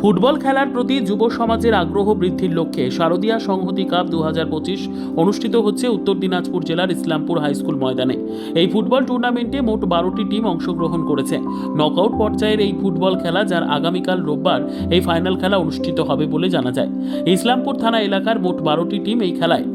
Football খেলার প্রতি যুব সমাজের আগ্রহ বৃদ্ধির লক্ষ্যে শারদীয়া সংহতি কাপ দু হাজার পঁচিশ অনুষ্ঠিত হচ্ছে উত্তর দিনাজপুর জেলার ইসলামপুর হাইস্কুল ময়দানে। এই ফুটবল টুর্নামেন্টে মোট বারোটি টিম অংশগ্রহণ করেছে। নকআউট পর্যায়ের এই ফুটবল খেলা, যার আগামীকাল রোববার এই ফাইনাল খেলা অনুষ্ঠিত হবে বলে জানা যায়। ইসলামপুর থানা এলাকার মোট বারোটি টিম এই খেলায়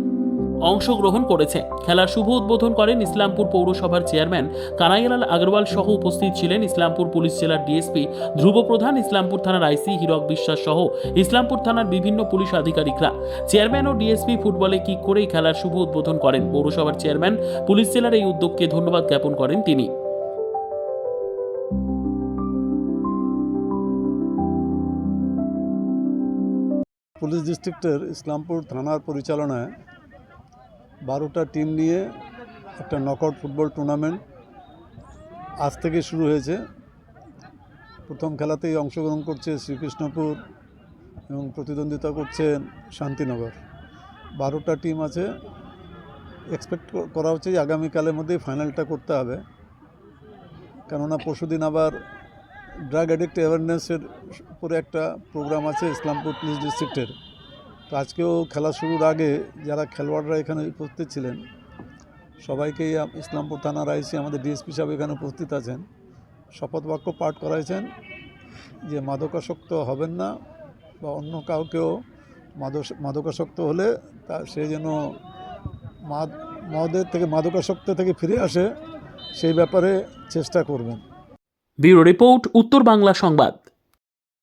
অংশগ্রহণ করেছে। খেলার শুভ উদ্বোধন করেন ইসলামপুর পৌরসভার চেয়ারম্যান কানাইলাল আগরওয়াল সহ উপস্থিত ছিলেন ইসলামপুর পুলিশ জেলার ডিএসপি ধ্রুব প্রধান, ইসলামপুর থানার আইসি হীরক বিশ্বাস সহ ইসলামপুর থানার বিভিন্ন পুলিশ আধিকারিকরা। চেয়ারম্যান ও ডিএসপি ফুটবলে কিক করেই খেলার শুভ উদ্বোধন করেন? পৌরসভার চেয়ারম্যান পুলিশ জেলার এই উদ্যোগকে ধন্যবাদ জ্ঞাপন করেন তিনি। পুলিশ ডিস্ট্রিক্টের ইসলামপুর থানার পরিচালনায় বারোটা টিম নিয়ে একটা নকআউট ফুটবল টুর্নামেন্ট আজ থেকে শুরু হয়েছে। প্রথম খেলাতেই অংশগ্রহণ করছে শ্রীকৃষ্ণপুর এবং প্রতিদ্বন্দ্বিতা করছেন শান্তিনগর। বারোটা টিম আছে। এক্সপেক্ট করা হচ্ছে যে আগামীকালের মধ্যেই ফাইনালটা করতে হবে। কেননা পরশুদিন আবার ড্রাগ অ্যাডিক্ট অ্যাওয়ারনেসের উপরে একটা প্রোগ্রাম আছে ইসলামপুর পুলিশ ডিস্ট্রিক্টের তো আজকেও খেলা শুরুর আগে যারা খেলোয়াড়রা এখানে উপস্থিত ছিলেন, সবাইকেই আম- ইসলামপুর থানার আইসি আমাদের ডিএসপি সাহেব এখানে উপস্থিত আছেন। শপথ বাক্য পাঠ করাইছেন যে মাদকাসক্ত হবেন না বা অন্য কাউকেও মাদক মাদকাসক্ত হলে তা সে যেন মাদ মদের থেকে মাদকাসক্ত থেকে ফিরে আসে সেই ব্যাপারে চেষ্টা করবেন। ব্যুরো রিপোর্ট, উত্তর বাংলা সংবাদ।